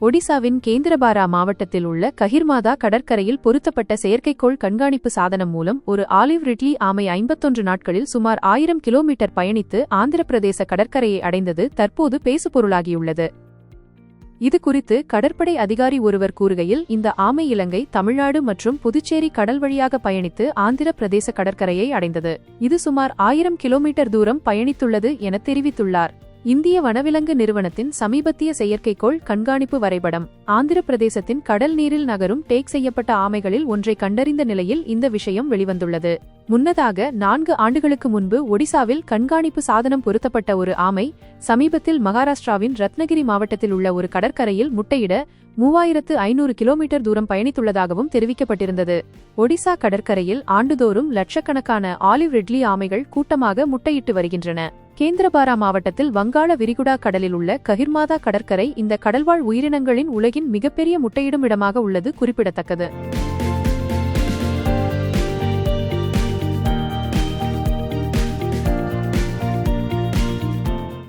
ஒடிசாவின் கேந்திரபாரா மாவட்டத்தில் உள்ள கஹிர்மாதா கடற்கரையில் பொருத்தப்பட்ட செயற்கைக்கோள் கண்காணிப்பு சாதனம் மூலம் ஒரு ஆலிவ் ரிட்லி ஆமை ஐம்பத்தொன்று நாட்களில் சுமார் ஆயிரம் கிலோமீட்டர் பயணித்து ஆந்திர பிரதேச கடற்கரையை அடைந்தது தற்போது பேசுபொருளாகியுள்ளது. இது குறித்து கடற்படை அதிகாரி ஒருவர் கூறுகையில் இந்த ஆமை இலங்கை தமிழ்நாடு மற்றும் புதுச்சேரி கடல் வழியாக பயணித்து ஆந்திர பிரதேச கடற்கரையை அடைந்தது. இது சுமார் ஆயிரம் கிலோமீட்டர் தூரம் பயணித்துள்ளது என தெரிவித்துள்ளார். இந்திய வனவிலங்கு நிறுவனத்தின் சமீபத்திய செயற்கைக்கோள் கண்காணிப்பு வரைபடம் ஆந்திர பிரதேசத்தின் கடல் நீரில் நகரும் டேக் செய்யப்பட்ட ஆமைகளில் ஒன்றை கண்டறிந்த நிலையில் இந்த விஷயம் வெளிவந்துள்ளது. முன்னதாக நான்கு ஆண்டுகளுக்கு முன்பு ஒடிசாவில் கண்காணிப்பு சாதனம் பொருத்தப்பட்ட ஒரு ஆமை சமீபத்தில் மகாராஷ்டிராவின் ரத்னகிரி மாவட்டத்தில் உள்ள ஒரு கடற்கரையில் முட்டையிட மூவாயிரத்து ஐநூறு கிலோமீட்டர் தூரம் பயணித்துள்ளதாகவும் தெரிவிக்கப்பட்டிருந்தது. ஒடிசா கடற்கரையில் ஆண்டுதோறும் லட்சக்கணக்கான ஆலிவ் ரெட்லி ஆமைகள் கூட்டமாக முட்டையிட்டு வருகின்றன. கேந்திரபாரா மாவட்டத்தில் வங்காள விரிகுடா கடலில் உள்ள கஹிர்மாதா கடற்கரை இந்த கடல்வாழ் உயிரினங்களின் உலகின் மிகப்பெரிய முட்டையிடும் இடமாக உள்ளது குறிப்பிடத்தக்கது.